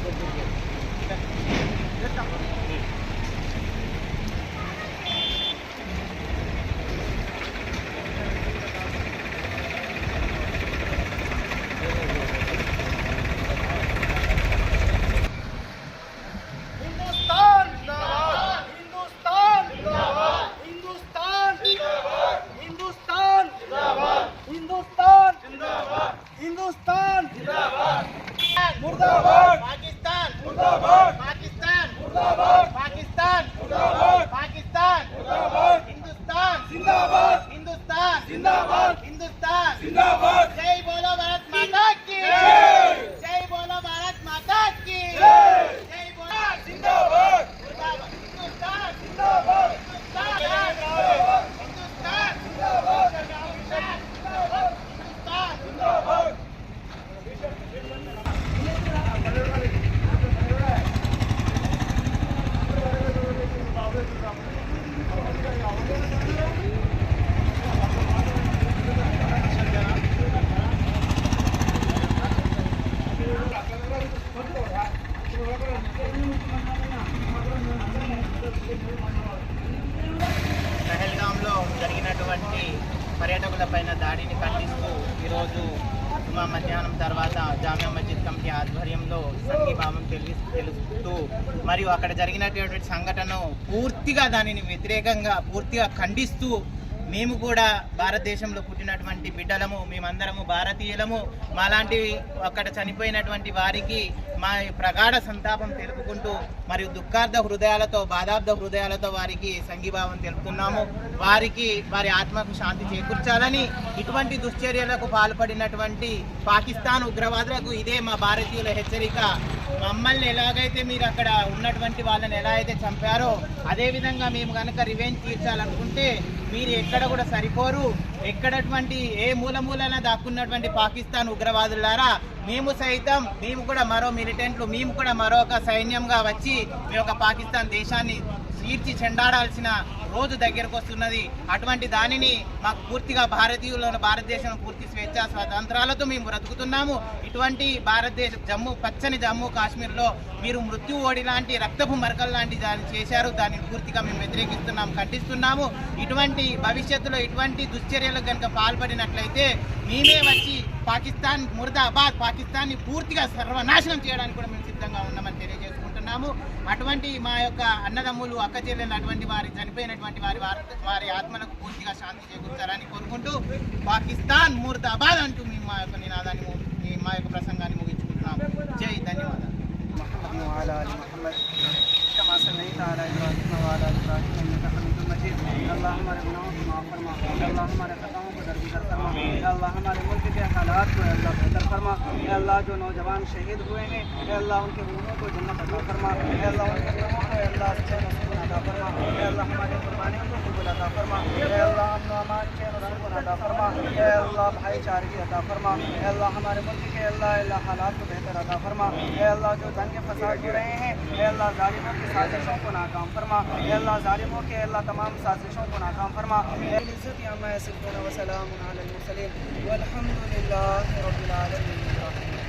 Thank you. పర్యాటకులపైన దాడిని ఖండిస్తూ ఈరోజు మా మధ్యాహ్నం తర్వాత జామియా మస్జిద్ కమిటీ ఆధ్వర్యంలో సంఘీభావం తెలి తెలుస్తూ మరియు అక్కడ జరిగినటువంటి సంఘటనను పూర్తిగా దానిని వ్యతిరేకంగా పూర్తిగా ఖండిస్తూ మేము కూడా భారతదేశంలో పుట్టినటువంటి బిడ్డలము మేమందరము భారతీయులము. మాలాంటి అక్కడ చనిపోయినటువంటి వారికి మా ప్రగాఢ సంతాపం తెలుపుకుంటూ మరియు దుఃఖార్థ హృదయాలతో బాధార్థ హృదయాలతో వారికి సంఘీభావం తెలుపుతున్నాము. వారికి వారి ఆత్మకు శాంతి చేకూర్చాలని ఇటువంటి దుశ్చర్యలకు పాల్పడినటువంటి పాకిస్తాన్ ఉగ్రవాదులకు ఇదే మా భారతీయుల హెచ్చరిక. మమ్మల్ని ఎలాగైతే మీరు అక్కడ ఉన్నటువంటి వాళ్ళని ఎలా అయితే చంపారో అదేవిధంగా మేము కనుక రివెంజ్ తీర్చాలనుకుంటే మీరు ఎక్కడ కూడా సరిపోరు. ఎక్కడటువంటి ఏ మూల మూలన దాక్కున్నటువంటి పాకిస్తాన్ ఉగ్రవాదులారా మేము సైతం మేము కూడా మరో మిలిటెంట్లు మేము కూడా మరొక సైన్యంగా వచ్చి మీ యొక్క పాకిస్తాన్ దేశాన్ని తీర్చి చెండాడాల్సిన రోజు దగ్గరకు వస్తున్నది. అటువంటి దానిని మాకు పూర్తిగా భారతీయులను భారతదేశం పూర్తి స్వేచ్ఛ స్వాతంత్రాలతో మేము బ్రతుకుతున్నాము. ఇటువంటి భారతదేశ జమ్మూ పచ్చని జమ్మూ కాశ్మీర్లో మీరు మృత్యు ఓడి లాంటి రక్తపు మరకలు లాంటి దాన్ని చేశారు. దాన్ని పూర్తిగా మేము వ్యతిరేకిస్తున్నాం ఖండిస్తున్నాము. ఇటువంటి భవిష్యత్తులో ఇటువంటి దుశ్చర్యలకు కనుక పాల్పడినట్లయితే మేమే వచ్చి పాకిస్తాన్ ముర్దాబాద్ పాకిస్తాన్ని పూర్తిగా సర్వనాశనం చేయడానికి కూడా మేము సిద్ధంగా ఉన్నామని తెలియజేసుకుంటున్నాము అటువంటి మా యొక్క అన్నదమ్ములు అక్క చెల్లెలు అటువంటి వారి చనిపోయినటువంటి వారి వారి- వారి ఆత్మలకు పూర్తిగా శాంతి చేకూర్చాలని కోరుకుంటూ పాకిస్తాన్ మూర్తాబాద్ అంటూ మేము మా యొక్క నినాదాన్ని మీ- మా యొక్క ప్రసంగాన్ని ముగించుకుంటున్నాము. జై ధన్యవాదాలు. محمد وعلى ال محمد اللہ ہمارے گناہوں کو معاف فرما، اللہ ہمارے خطاؤں کو درگزر فرما اللہ ہمارے ملک کے حالات کو اللہ بہتر فرما، اے اللہ جو نوجوان شہید ہوئے ہیں، اے اللہ ان کے روحوں کو جنت عطا فرما، اے اللہ ان کے روحوں کو اللہ اچھے و عطا فرما، اے اللہ ہمارے قربانیوں کو قبول عطا فرما اے اللہ امن و امان چین و سکون عطا فرما اے اللہ بھائی چارگی عطا فرما اے اللہ ہمارے ملک کے اللہ اللہ حالات کو بہتر عطا فرما اے اللہ جو دنگ فساد ہو رہے ہیں اے اللہ ظالموں کی سازشوں کو ناکام فرما اے اللہ ظالموں کے اللہ تمام سازشوں کو ناکام فرما اے العزت عما یصفون وسلام علی المرسلین والحمد للہ رب العالمین